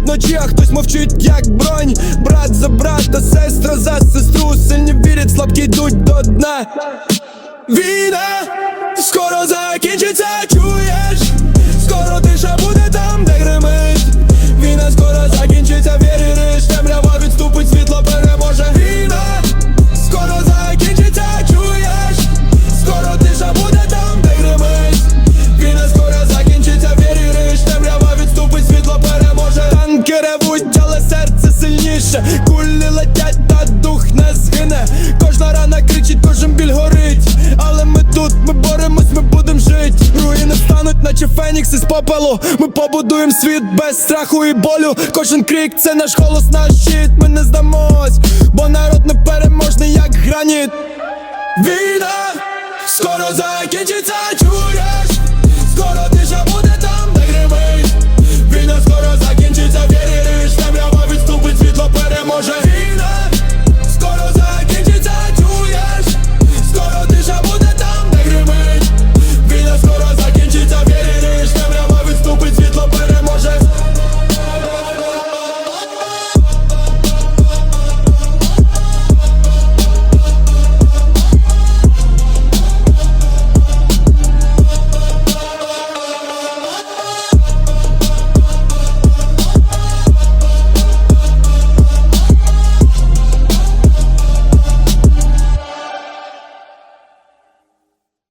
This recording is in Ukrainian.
плачі, а хтось мовчить, як бронь. Брат за брата, сестра за сестру. Сильні вірять, слабкі йдуть до дна. Війна скоро закінчиться, сильніше. Кулі летять, та дух не згине. Кожна рана кричить, кожен біль горить. Але ми тут, ми боремось, ми будем жить. Руїни стануть, наче фенікс із попелу. Ми побудуємо світ без страху і болю. Кожен крик це наш голос, наш щит. Ми не здамось, бо народ непереможний, як граніт. Війна скоро закінчиться,